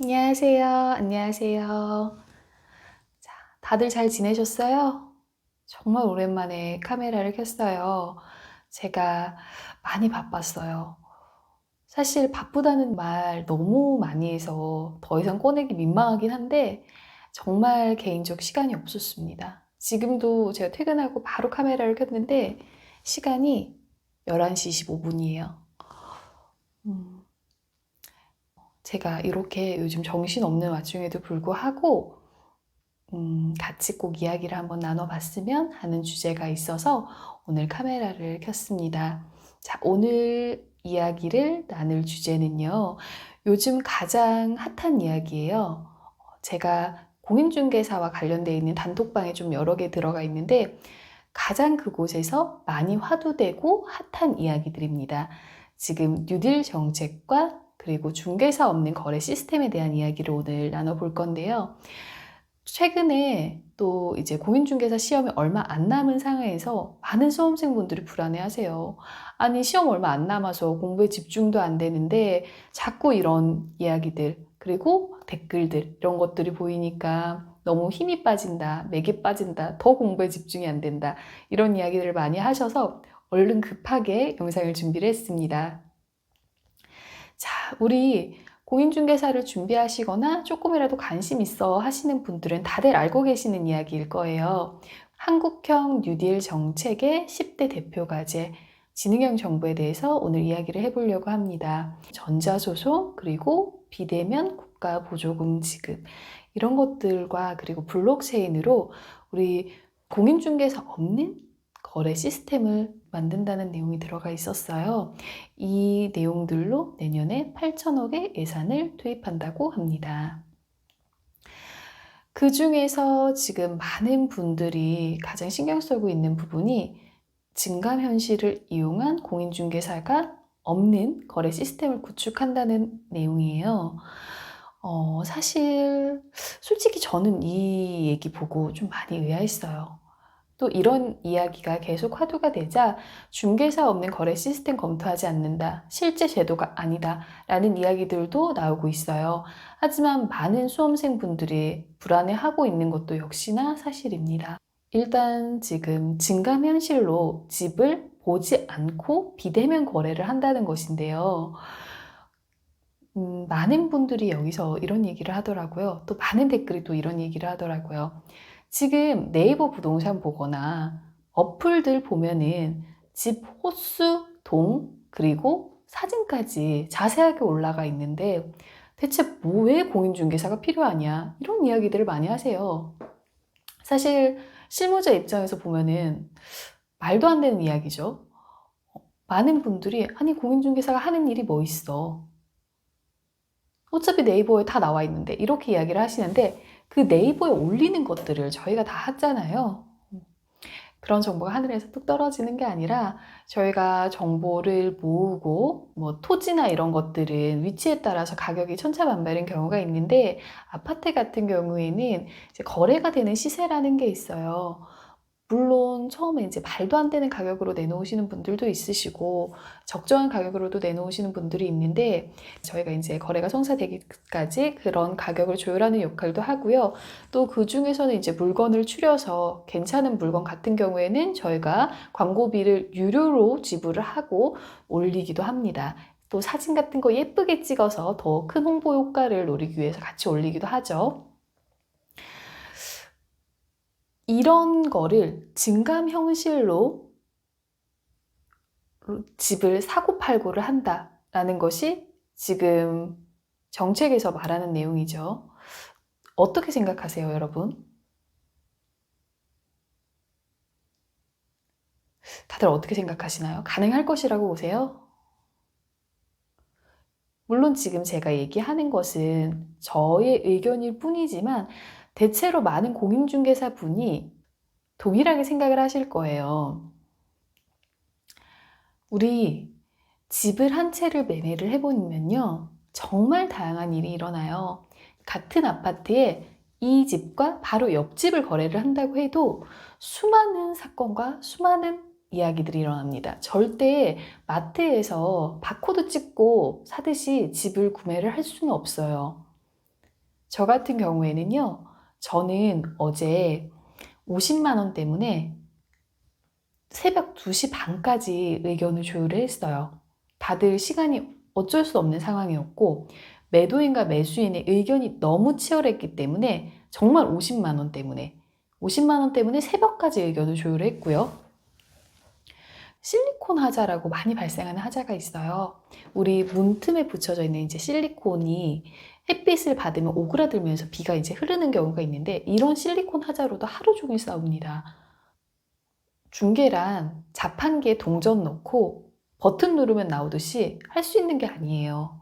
안녕하세요. 안녕하세요. 자, 다들 잘 지내셨어요? 정말 오랜만에 카메라를 켰어요. 제가 많이 바빴어요. 사실 바쁘다는 말 너무 많이 해서 더 이상 꺼내기 민망하긴 한데 정말 개인적 시간이 없었습니다. 지금도 제가 퇴근하고 바로 카메라를 켰는데 시간이 11시 25분이에요. 음, 제가 이렇게 요즘 정신없는 와중에도 불구하고 음, 같이 꼭 이야기를 한번 나눠봤으면 하는 주제가 있어서 오늘 카메라를 켰습니다. 자, 오늘 이야기를 나눌 주제는요. 요즘 가장 핫한 이야기예요. 제가 공인중개사와 관련되어 있는 단톡방에 좀 여러 개 들어가 있는데 가장 그곳에서 많이 화두되고 핫한 이야기들입니다. 지금 뉴딜 정책과 그리고 중개사 없는 거래 시스템에 대한 이야기를 오늘 나눠볼 건데요. 최근에 또 이제 공인중개사 시험이 얼마 안 남은 상황에서 많은 수험생분들이 불안해 하세요. 아니, 시험 얼마 안 남아서 공부에 집중도 안 되는데 자꾸 이런 이야기들, 그리고 댓글들, 이런 것들이 보이니까 너무 힘이 빠진다, 맥이 빠진다, 더 공부에 집중이 안 된다, 이런 이야기들을 많이 하셔서 얼른 급하게 영상을 준비를 했습니다. 자, 우리 공인중개사를 준비하시거나 조금이라도 관심 있어 하시는 분들은 다들 알고 계시는 이야기일 거예요. 한국형 뉴딜 정책의 10대 대표 과제, 지능형 정부에 대해서 오늘 이야기를 해보려고 합니다. 전자소송, 그리고 비대면 국가 보조금 지급, 이런 것들과 그리고 블록체인으로 우리 공인중개사 없는 거래 시스템을 만든다는 내용이 들어가 있었어요. 이 내용들로 내년에 8천억의 예산을 투입한다고 합니다. 그 중에서 지금 많은 분들이 가장 신경 쓰고 있는 부분이 증감 현실을 이용한 공인중개사가 없는 거래 시스템을 구축한다는 내용이에요. 어, 사실, 솔직히 저는 이 얘기 보고 좀 많이 의아했어요. 또 이런 이야기가 계속 화두가 되자 중개사 없는 거래 시스템 검토하지 않는다. 실제 제도가 아니다. 라는 이야기들도 나오고 있어요. 하지만 많은 수험생분들이 불안해하고 있는 것도 역시나 사실입니다. 일단 지금 증감 현실로 집을 보지 않고 비대면 거래를 한다는 것인데요. 음, 많은 분들이 여기서 이런 얘기를 하더라고요. 또 많은 댓글이 또 이런 얘기를 하더라고요. 지금 네이버 부동산 보거나 어플들 보면은 집 호수, 동, 그리고 사진까지 자세하게 올라가 있는데 대체 뭐왜 공인중개사가 필요하냐 이런 이야기들을 많이 하세요. 사실 실무자 입장에서 보면은 말도 안 되는 이야기죠. 많은 분들이 아니 공인중개사가 하는 일이 뭐 있어. 어차피 네이버에 다 나와 있는데 이렇게 이야기를 하시는데 그 네이버에 올리는 것들을 저희가 다 하잖아요. 그런 정보가 하늘에서 뚝 떨어지는 게 아니라 저희가 정보를 모으고 뭐 토지나 이런 것들은 위치에 따라서 가격이 천차만별인 경우가 있는데 아파트 같은 경우에는 거래가 되는 시세라는 게 있어요. 물론 처음에 이제 말도 안 되는 가격으로 내놓으시는 분들도 있으시고 적정한 가격으로도 내놓으시는 분들이 있는데 저희가 이제 거래가 성사되기까지 그런 가격을 조율하는 역할도 하고요. 또 그 중에서는 이제 물건을 추려서 괜찮은 물건 같은 경우에는 저희가 광고비를 유료로 지불을 하고 올리기도 합니다. 또 사진 같은 거 예쁘게 찍어서 더 큰 홍보 효과를 노리기 위해서 같이 올리기도 하죠. 이런 거를 증감 형식로 집을 사고 팔고를 한다라는 것이 지금 정책에서 말하는 내용이죠. 어떻게 생각하세요, 여러분? 다들 어떻게 생각하시나요? 가능할 것이라고 보세요? 물론 지금 제가 얘기하는 것은 저의 의견일 뿐이지만 대체로 많은 공인중개사 분이 동일하게 생각을 하실 거예요. 우리 집을 한 채를 매매를 해보면요. 정말 다양한 일이 일어나요. 같은 아파트에 이 집과 바로 옆집을 거래를 한다고 해도 수많은 사건과 수많은 이야기들이 일어납니다. 절대 마트에서 바코드 찍고 사듯이 집을 구매를 할 수는 없어요. 저 같은 경우에는요, 저는 어제 50만 원 때문에 새벽 2시 반까지 의견을 조율을 했어요. 다들 시간이 어쩔 수 없는 상황이었고, 매도인과 매수인의 의견이 너무 치열했기 때문에 정말 50만 원 때문에 50만 원 때문에 새벽까지 의견을 조율을 했고요. 실리콘 하자라고 많이 발생하는 하자가 있어요. 우리 문틈에 붙여져 있는 이제 실리콘이 햇빛을 받으면 오그라들면서 비가 이제 흐르는 경우가 있는데 이런 실리콘 하자로도 하루 종일 싸웁니다. 중계란 자판기에 동전 넣고 버튼 누르면 나오듯이 할 수 있는 게 아니에요.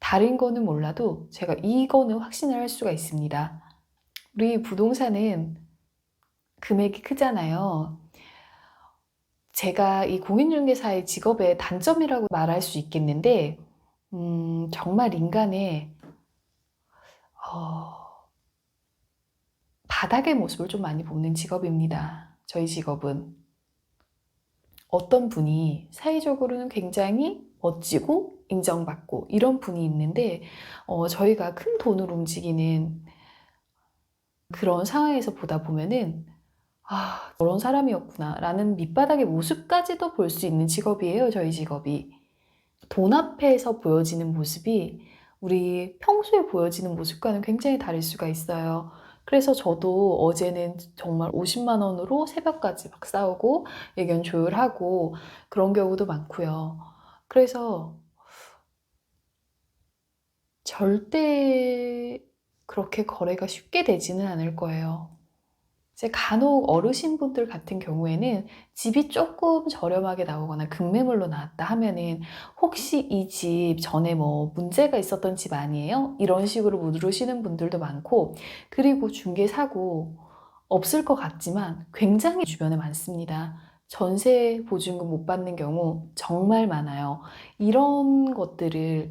다른 거는 몰라도 제가 이거는 확신을 할 수가 있습니다. 우리 부동산은 금액이 크잖아요. 제가 이 공인중개사의 직업의 단점이라고 말할 수 있겠는데, 음, 정말 인간의 어, 바닥의 모습을 좀 많이 보는 직업입니다. 저희 직업은. 어떤 분이 사회적으로는 굉장히 멋지고 인정받고 이런 분이 있는데, 어, 저희가 큰 돈을 움직이는 그런 상황에서 보다 보면은, 아, 저런 사람이었구나. 라는 밑바닥의 모습까지도 볼 수 있는 직업이에요, 저희 직업이. 돈 앞에서 보여지는 모습이 우리 평소에 보여지는 모습과는 굉장히 다를 수가 있어요. 그래서 저도 어제는 정말 50만 원으로 새벽까지 막 싸우고 의견 조율하고 그런 경우도 많고요. 그래서 절대 그렇게 거래가 쉽게 되지는 않을 거예요. 이제 간혹 어르신분들 같은 경우에는 집이 조금 저렴하게 나오거나 급매물로 나왔다 하면은 혹시 이 집 전에 뭐 문제가 있었던 집 아니에요? 이런 식으로 물으시는 분들도 많고 그리고 중개 사고 없을 것 같지만 굉장히 주변에 많습니다. 전세 보증금 못 받는 경우 정말 많아요. 이런 것들을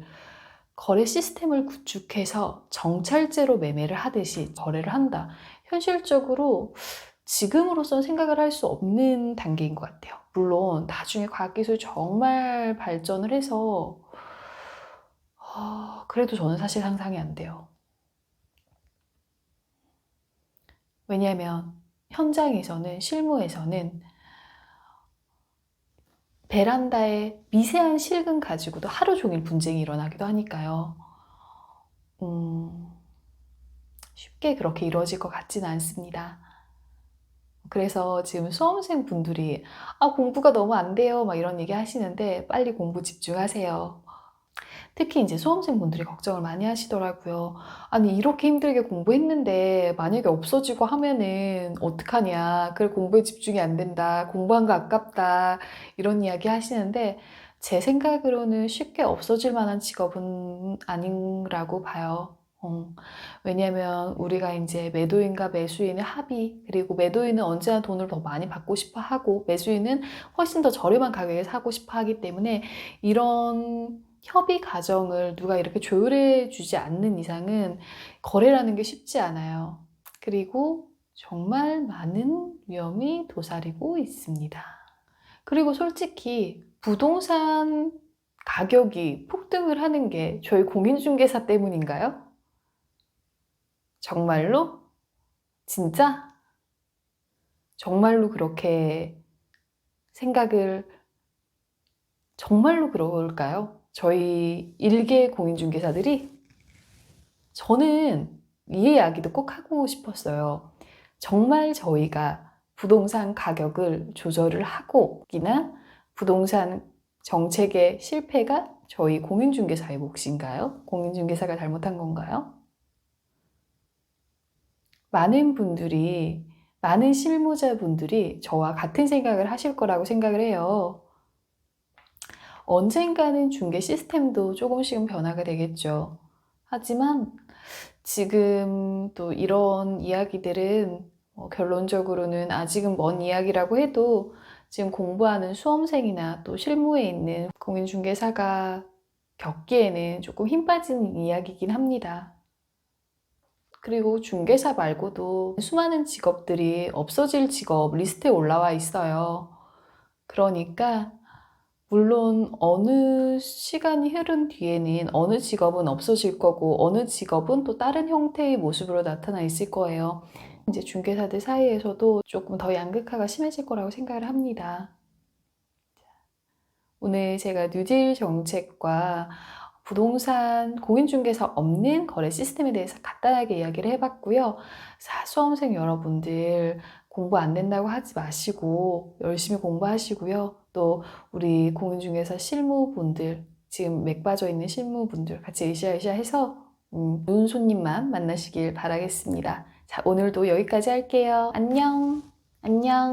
거래 시스템을 구축해서 정찰제로 매매를 하듯이 거래를 한다. 현실적으로 지금으로선 생각을 할 수 없는 단계인 것 같아요. 물론 나중에 과학기술이 정말 발전을 해서 어, 그래도 저는 사실 상상이 안 돼요. 왜냐하면 현장에서는 실무에서는 베란다에 미세한 실금 가지고도 하루 종일 분쟁이 일어나기도 하니까요. 음, 쉽게 그렇게 이루어질 것 같지는 않습니다. 그래서 지금 수험생 분들이 아, 공부가 너무 안 돼요. 막 이런 얘기 하시는데 빨리 공부 집중하세요. 특히 이제 수험생 분들이 걱정을 많이 하시더라고요. 아니, 이렇게 힘들게 공부했는데 만약에 없어지고 하면은 어떡하냐. 그래, 공부에 집중이 안 된다. 공부한 거 아깝다. 이런 이야기 하시는데 제 생각으로는 쉽게 없어질 만한 직업은 아니라고 봐요. 어, 왜냐면 우리가 이제 매도인과 매수인의 합의, 그리고 매도인은 언제나 돈을 더 많이 받고 싶어 하고, 매수인은 훨씬 더 저렴한 가격에 사고 싶어 하기 때문에 이런 협의 과정을 누가 이렇게 조율해 주지 않는 이상은 거래라는 게 쉽지 않아요. 그리고 정말 많은 위험이 도사리고 있습니다. 그리고 솔직히 부동산 가격이 폭등을 하는 게 저희 공인중개사 때문인가요? 정말로? 진짜? 정말로 그렇게 생각을 정말로 그럴까요? 저희 일개 공인중개사들이 저는 이 이야기도 꼭 하고 싶었어요. 정말 저희가 부동산 가격을 조절을 하고이나 부동산 정책의 실패가 저희 공인중개사의 몫인가요? 공인중개사가 잘못한 건가요? 많은 분들이, 많은 실무자분들이 저와 같은 생각을 하실 거라고 생각을 해요. 언젠가는 중개 시스템도 조금씩은 변화가 되겠죠. 하지만 지금 또 이런 이야기들은 뭐 결론적으로는 아직은 먼 이야기라고 해도 지금 공부하는 수험생이나 또 실무에 있는 공인중개사가 겪기에는 조금 힘 빠지는 이야기이긴 합니다. 그리고 중개사 말고도 수많은 직업들이 없어질 직업 리스트에 올라와 있어요. 그러니까 물론 어느 시간이 흐른 뒤에는 어느 직업은 없어질 거고 어느 직업은 또 다른 형태의 모습으로 나타나 있을 거예요. 이제 중개사들 사이에서도 조금 더 양극화가 심해질 거라고 생각을 합니다. 오늘 제가 뉴딜 정책과 부동산 공인중개사 없는 거래 시스템에 대해서 간단하게 이야기를 해봤고요. 사수험생 여러분들 공부 안 된다고 하지 마시고 열심히 공부하시고요. 또 우리 공인중개사 실무분들 지금 맥 빠져 있는 실무분들 같이 으쌰으쌰 해서 음, 좋은 손님만 만나시길 바라겠습니다. 자, 오늘도 여기까지 할게요. 안녕. 안녕.